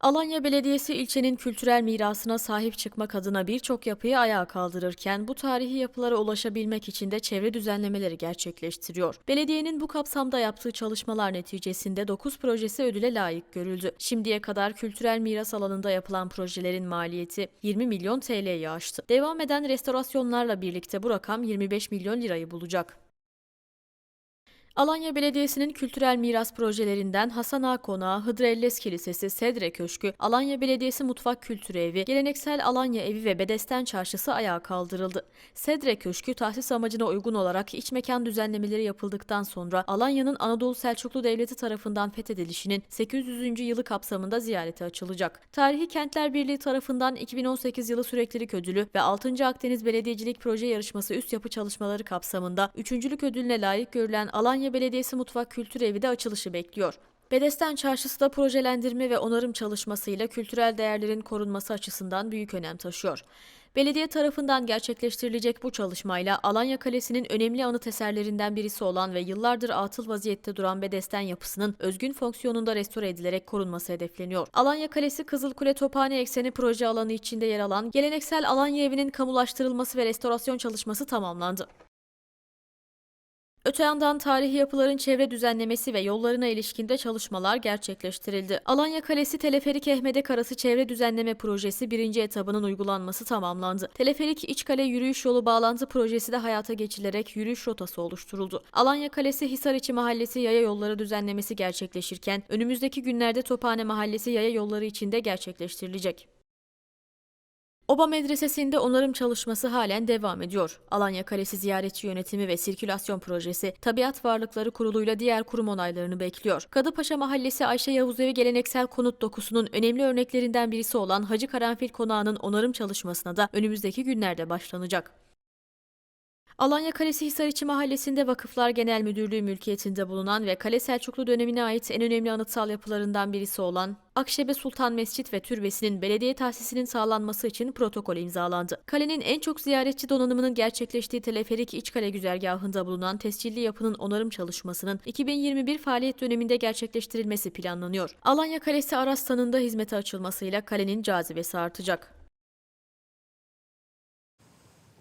Alanya Belediyesi ilçenin kültürel mirasına sahip çıkmak adına birçok yapıyı ayağa kaldırırken bu tarihi yapılara ulaşabilmek için de çevre düzenlemeleri gerçekleştiriyor. Belediyenin bu kapsamda yaptığı çalışmalar neticesinde 9 projesi ödüle layık görüldü. Şimdiye kadar kültürel miras alanında yapılan projelerin maliyeti 20 milyon TL'yi aştı. Devam eden restorasyonlarla birlikte bu rakam 25 milyon lirayı bulacak. Alanya Belediyesi'nin kültürel miras projelerinden Hasan Ağa Konağı, Hıdrellez Kilisesi, Sedre Köşkü, Alanya Belediyesi Mutfak Kültürü Evi, Geleneksel Alanya Evi ve Bedesten Çarşısı ayağa kaldırıldı. Sedre Köşkü tahsis amacına uygun olarak iç mekan düzenlemeleri yapıldıktan sonra Alanya'nın Anadolu Selçuklu Devleti tarafından fethedilişinin 800. yılı kapsamında ziyarete açılacak. Tarihi Kentler Birliği tarafından 2018 yılı süreklilik ödülü ve 6. Akdeniz Belediyecilik Proje Yarışması üst yapı çalışmaları kapsamında üçüncülük ödülüne layık görülen Alanya Belediyesi Mutfak Kültür Evi de açılışı bekliyor. Bedesten Çarşısı da projelendirme ve onarım çalışmasıyla kültürel değerlerin korunması açısından büyük önem taşıyor. Belediye tarafından gerçekleştirilecek bu çalışmayla Alanya Kalesi'nin önemli anıt eserlerinden birisi olan ve yıllardır atıl vaziyette duran Bedesten yapısının özgün fonksiyonunda restore edilerek korunması hedefleniyor. Alanya Kalesi Kızılkule Tophane Ekseni proje alanı içinde yer alan geleneksel Alanya evinin kamulaştırılması ve restorasyon çalışması tamamlandı. Öte yandan tarihi yapıların çevre düzenlemesi ve yollarına ilişkinde çalışmalar gerçekleştirildi. Alanya Kalesi Teleferik Ehmede Karası Çevre Düzenleme Projesi birinci etabının uygulanması tamamlandı. Teleferik İçkale Yürüyüş Yolu Bağlantı Projesi de hayata geçilerek yürüyüş rotası oluşturuldu. Alanya Kalesi Hisariçi Mahallesi yaya yolları düzenlemesi gerçekleşirken önümüzdeki günlerde Tophane Mahallesi yaya yolları içinde gerçekleştirilecek. Oba Medresesi'nde onarım çalışması halen devam ediyor. Alanya Kalesi Ziyaretçi Yönetimi ve Sirkülasyon Projesi, Tabiat Varlıkları Kurulu'yla diğer kurum onaylarını bekliyor. Kadıpaşa Mahallesi Ayşe Yavuzevi geleneksel konut dokusunun önemli örneklerinden birisi olan Hacı Karanfil Konağı'nın onarım çalışmasına da önümüzdeki günlerde başlanacak. Alanya Kalesi Hisariçi Mahallesi'nde Vakıflar Genel Müdürlüğü mülkiyetinde bulunan ve Kale Selçuklu dönemine ait en önemli anıtsal yapılarından birisi olan Akşebe Sultan Mescit ve Türbesi'nin belediye tahsisinin sağlanması için protokol imzalandı. Kalenin en çok ziyaretçi donanımının gerçekleştiği teleferik iç kale güzergahında bulunan tescilli yapının onarım çalışmasının 2021 faaliyet döneminde gerçekleştirilmesi planlanıyor. Alanya Kalesi Arastan'ın da hizmete açılmasıyla kalenin cazibesi artacak.